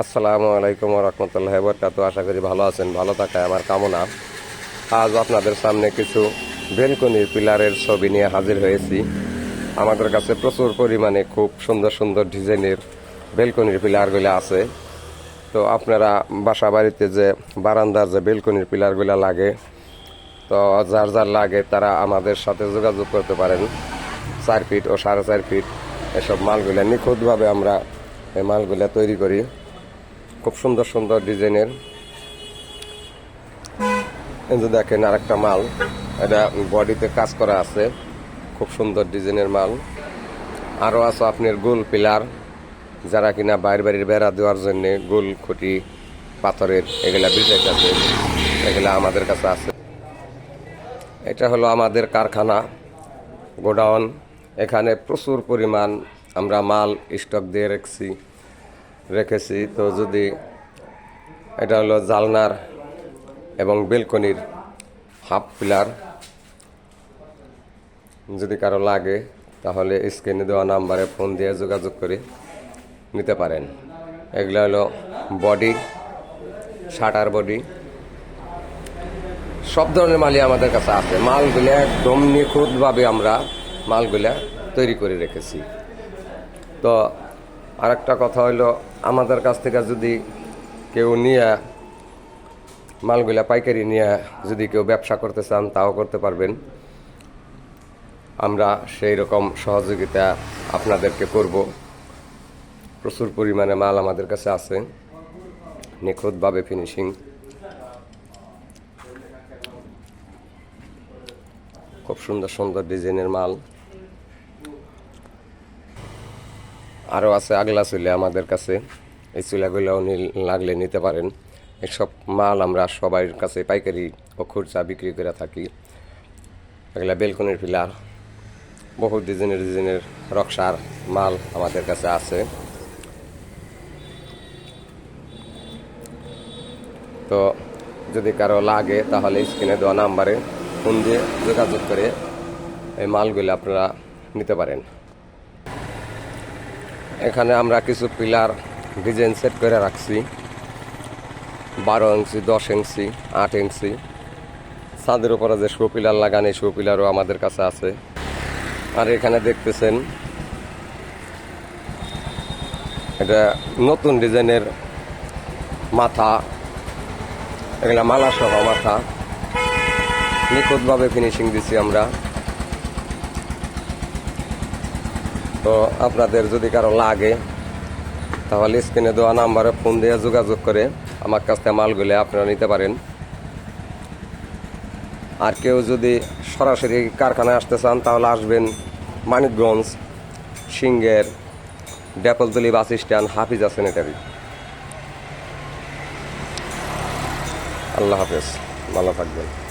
আসসালামু আলাইকুম রহমতুল্লাহ বরকাত আশা করি ভালো আছেন, ভালো থাকায় আমার কামনা। আজ আপনাদের সামনে কিছু বেলকনির পিলারের ছবি নিয়ে হাজির হয়েছি। আমাদের কাছে প্রচুর পরিমাণে খুব সুন্দর সুন্দর ডিজাইনের বেলকনির পিলারগুলো আছে। তো আপনারা বাসা বাড়িতে যে বারান্দার যে বেলকনির পিলারগুলো লাগে, তো যার যার লাগে তারা আমাদের সাথে যোগাযোগ করতে পারেন। চার ফিট ও সাড়ে চার ফিট এসব মালগুলা নিখুঁতভাবে আমরা এই মালগুলা তৈরি করি। খুব সুন্দর সুন্দর ডিজাইনের। দেখেন আরেকটা মাল, এটা বডিতে কাজ করা আছে, খুব সুন্দর ডিজাইনের মাল। আরও আছে আপনার গোল পিলার, যারা কিনা বাইরে বাড়ির বেড়া দেওয়ার জন্য গোল খুঁটি, পাথরের এগুলা বিছাইতেছে, এগুলা আমাদের কাছে আছে। এটা হলো আমাদের কারখানা, গোডাউন। এখানে প্রচুর পরিমাণ আমরা মাল স্টক দিয়ে রেখেছি। রেখেছি। তো যদি এটা হলো জালনার এবং বেলকনির হাফ পিলার যদি কারও লাগে, তাহলে স্ক্রিনে দেওয়া নাম্বারে ফোন দিয়ে যোগাযোগ করে নিতে পারেন। এগুলো হলো বডি, শাটার বডি, সব ধরনের মালই আমাদের কাছে আছে। মালগুলো একদম নিখুঁতভাবে আমরা মালগুলা তৈরি করে রেখেছি। তো আরেকটা কথা হইল, আমাদের কাছ থেকে যদি কেউ নিয়ে মালগুলা পাইকারি নিয়ে যদি কেউ ব্যবসা করতে চান, তাও করতে পারবেন। আমরা সেই রকম সহযোগিতা আপনাদেরকে করব। প্রচুর পরিমাণে মাল আমাদের কাছে আছে, নিখুঁতভাবে ফিনিশিং খুব সুন্দর সুন্দর ডিজাইনের মাল। আরও আছে, আগলা চুলে আমাদের কাছে। এই চুলাগুলোও নি- লাগলে নিতে পারেন। এসব মাল আমরা সবার কাছে পাইকারি ও খুচরা বিক্রি করে থাকি। এগুলা বেলকনির পিলার, বহু ডিজাইনের ডিজাইনের রক্সার মাল আমাদের কাছে আছে। তো যদি কারও লাগে তাহলে স্ক্রিনে দেওয়া নাম্বারে ফোন দিয়ে যোগাযোগ করে এই মালগুলো আপনারা নিতে পারেন। এখানে আমরা কিছু পিলার ডিজাইন সেট করে রাখছি। বারো ইঞ্চি, দশ ইঞ্চি, আট ইঞ্চি। ছাদের উপরে যে শো পিলার লাগান, এই শো পিলারও আমাদের কাছে আছে। আর এখানে দেখতেছেন, এটা নতুন ডিজাইনের মাথা। এগুলা মালা মাথা। নিখুঁতভাবে ফিনিশিং দিছি আমরা। তো আপনাদের যদি কারও লাগে, তাহলে স্ক্রিনে দেওয়া নাম্বারে ফোন দিয়ে যোগাযোগ করে আমার কাছ থেকে মালগুলো আপনারা নিতে পারেন। আর কেউ যদি সরাসরি কারখানায় আসতে চান, তাহলে আসবেন মানিকগঞ্জ, সিঙ্গের ডেপলতলি বাস স্ট্যান্ড, হাফিজা স্যানিটারি আল্লাহ হাফেজ, ভালো থাকবেন।